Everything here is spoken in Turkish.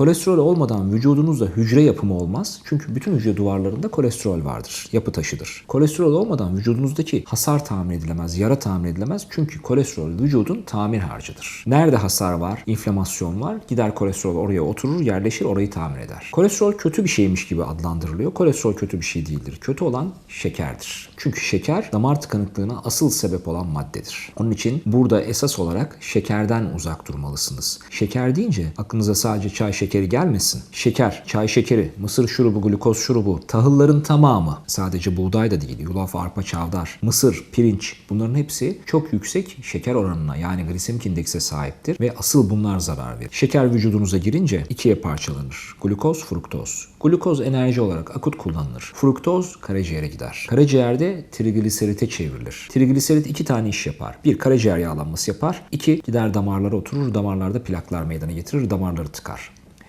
Kolesterol olmadan vücudunuzda hücre yapımı olmaz. Çünkü bütün hücre duvarlarında kolesterol vardır. Yapı taşıdır. Kolesterol olmadan vücudunuzdaki hasar tamir edilemez, yara tamir edilemez. Çünkü kolesterol vücudun tamir harcıdır. Nerede hasar var, inflamasyon var, gider kolesterol oraya oturur, yerleşir, orayı tamir eder. Kolesterol kötü bir şeymiş gibi adlandırılıyor. Kolesterol kötü bir şey değildir. Kötü olan şekerdir. Çünkü şeker damar tıkanıklığına asıl sebep olan maddedir. Onun için burada esas olarak şekerden uzak durmalısınız. Şeker deyince aklınıza sadece çay şekeri gelmesin. Şeker, çay şekeri, mısır şurubu, glukoz şurubu, tahılların tamamı sadece buğday da değil, yulaf, arpa, çavdar, mısır, pirinç bunların hepsi çok yüksek şeker oranına yani glisemik indekse sahiptir ve asıl bunlar zarar verir. Şeker vücudunuza girince ikiye parçalanır. Glukoz, fruktoz. Glukoz enerji olarak akut kullanılır. Fruktoz karaciğere gider. Karaciğerde trigliserite çevrilir. Trigliserit iki tane iş yapar. Bir karaciğer yağlanması yapar. İki gider damarlara oturur. Damarlarda plaklar meydana getirir. Damarları tıkar.